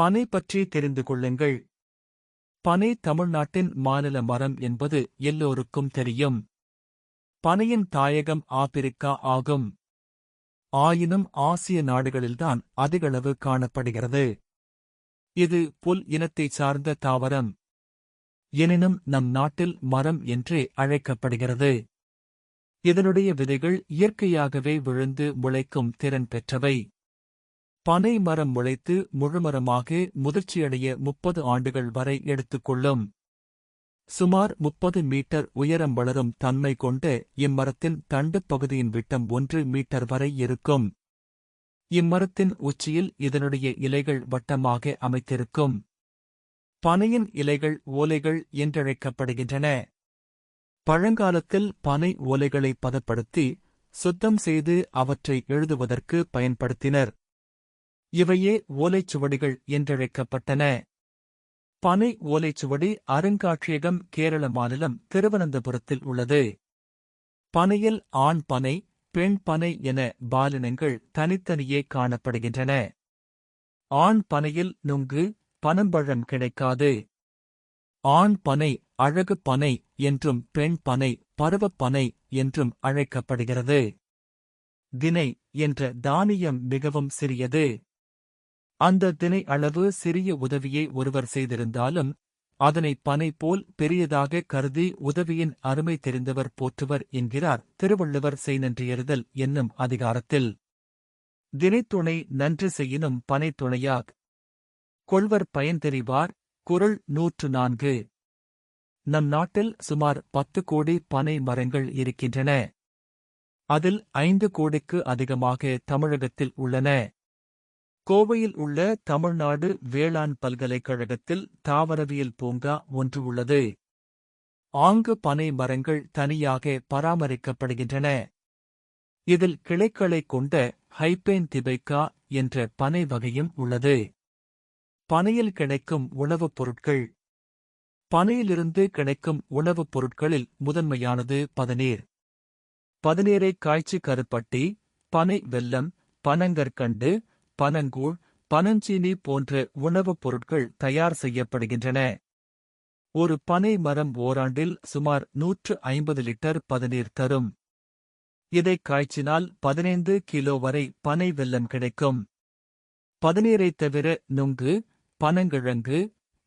பனை பற்றி தெரிந்து கொள்ளுங்கள். பனை தமிழ்நாட்டின் மாநில மரம் என்பது எல்லோருக்கும் தெரியும். பனையின் தாயகம் ஆப்பிரிக்கா ஆகும். ஆயினும் ஆசிய நாடுகளில்தான் அதிகளவு காணப்படுகிறது. இது புல் இனத்தைச் சார்ந்த தாவரம். எனினும் நம் நாட்டில் மரம் என்றே அழைக்கப்படுகிறது. இதனுடைய விதைகள் இயற்கையாகவே விழுந்து முளைக்கும் திறன் பெற்றவை. பனை மரம் முளைத்து முழுமரமாக முதிர்ச்சியடைய முப்பது ஆண்டுகள் வரை எடுத்துக்கொள்ளும். சுமார் முப்பது மீட்டர் உயரம் வளரும் தன்மை கொண்ட இம்மரத்தின் தண்டுப் பகுதியின் விட்டம் ஒன்று மீட்டர் வரை இருக்கும். இம்மரத்தின் உச்சியில் இதனுடைய இலைகள் வட்டமாக அமைத்திருக்கும். பனையின் இலைகள் ஓலைகள் என்றழைக்கப்படுகின்றன. பழங்காலத்தில் பனை ஓலைகளை பதப்படுத்தி சுத்தம் செய்து அவற்றை எழுதுவதற்கு பயன்படுத்தினர். இவையே ஓலைச்சுவடிகள் என்றழைக்கப்பட்டன. பனை ஓலைச்சுவடி அருங்காட்சியகம் கேரள மாநிலம் திருவனந்தபுரத்தில் உள்ளது. பனையில் ஆண் பனை பெண் பனை என பாலினங்கள் தனித்தனியே காணப்படுகின்றன. ஆண் பனையில் நுங்கு பனம்பழம் கிடைக்காது. ஆண் பனை அழகு பனை என்றும் பெண் பனை பருவப் பனை என்றும் அழைக்கப்படுகிறது. தினை என்ற தானியம் மிகவும் சிறியது. அந்த தினை அளவு சிறிய உதவியை ஒருவர் செய்திருந்தாலும் அதனை பனை போல் பெரியதாக கருதி உதவியின் அருமை தெரிந்தவர் போற்றுவர் என்கிறார் திருவள்ளுவர் செய்நன்றியறுதல் என்னும் அதிகாரத்தில். தினைத்துணை நன்று செய்யினும் பனை துணையாக் கொள்வர் பயன்தெறிவார் குரல் நூற்று நான்கு. நம் நாட்டில் சுமார் பத்து கோடி பனை மரங்கள் இருக்கின்றன. அதில் ஐந்து கோடிக்கு அதிகமாக தமிழகத்தில் உள்ளன. கோவையில் உள்ள தமிழ்நாடு வேளாண் பல்கலைக்கழகத்தில் தாவரவியல் பூங்கா ஒன்று உள்ளது. ஆங்கு பனை மரங்கள் தனியாக பராமரிக்கப்படுகின்றன. இதில் கிளைக்களைக் கொண்ட ஹைபேன் திபைக்கா என்ற பனை வகையும் உள்ளது. பனையில் கிடைக்கும் உணவுப் பொருட்கள். பனையிலிருந்து கிடைக்கும் உணவுப் பொருட்களில் முதன்மையானது பதநீர். பதநீரை காய்ச்சி கருப்பட்டி பனை வெல்லம் பனங்கற்கண்டு பனங்கூழ் பனஞ்சீனி போன்ற உணவுப் பொருட்கள் தயார் செய்யப்படுகின்றன. ஒரு பனை மரம் ஓராண்டில் சுமார் நூற்று ஐம்பது லிட்டர் பதநீர் தரும். இதை காய்ச்சினால் பதினைந்து கிலோ வரை பனை வெல்லம் கிடைக்கும். பதநீரைத் தவிர நுங்கு பனங்கிழங்கு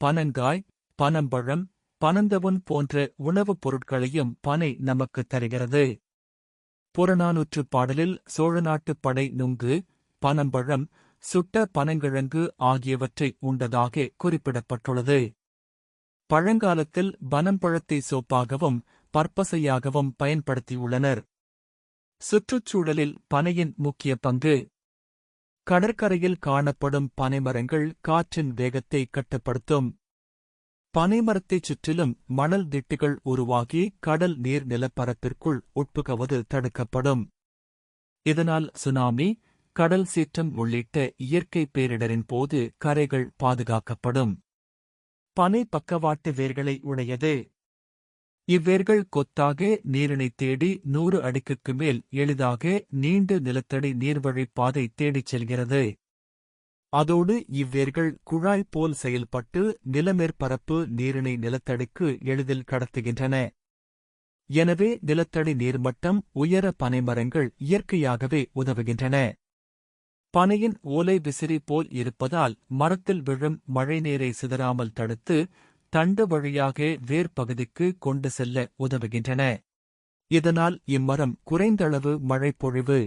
பனங்காய் பனம்பழம் பனந்தவன் போன்ற உணவுப் பொருட்களையும் பனை நமக்குத் தருகிறது. புறநானூற்றுப் பாடலில் சோழநாட்டுப் படை நுங்கு பனம்பழம் சுட்ட பனங்கிழங்கு ஆகியவற்றை உண்டதாக குறிப்பிடப்பட்டுள்ளது. பழங்காலத்தில் பனம்பழத்தை சோப்பாகவும் பற்பசையாகவும் பயன்படுத்தியுள்ளனர். சுற்றுச்சூழலில் பனையின் முக்கிய பங்கு. கடற்கரையில் காணப்படும் பனைமரங்கள் காற்றின் வேகத்தை கட்டுப்படுத்தும். பனைமரத்தைச் சுற்றிலும் மணல் திட்டுகள் உருவாகி கடல் நீர் நிலப்பரப்பிற்குள் உட்புகவது தடுக்கப்படும். இதனால் சுனாமி கடல் சீற்றம் உள்ளிட்ட இயற்கை பேரிடரின் போது கரைகள் பாதுகாக்கப்படும். பனை பக்கவாட்டு வேர்களை உடையது. இவ்வேர்கள் கொத்தாக நீரினை தேடி நூறு அடிக்குக்கு மேல் எளிதாக நீண்ட நிலத்தடி நீர்வழிப் பாதை தேடிச் செல்கிறது. அதோடு இவ்வேர்கள் குழாய் போல் செயல்பட்டு நிலமேற்பரப்பு நீரினை நிலத்தடிக்கு எளிதில் கடத்துகின்றன. எனவே நிலத்தடி நீர்மட்டம் உயர பனைமரங்கள் இயற்கையாகவே உதவுகின்றன. பனையின் ஓலை விசிறி போல் இருப்பதால் மரத்தில் விழும் மழைநீரை சிதறாமல் தடுத்து தண்டு வழியாக வேர் பகுதிக்கு கொண்டு செல்ல உதவுகின்றன. இதனால் இம்மரம் குறைந்தளவு மழைப்பொழிவு.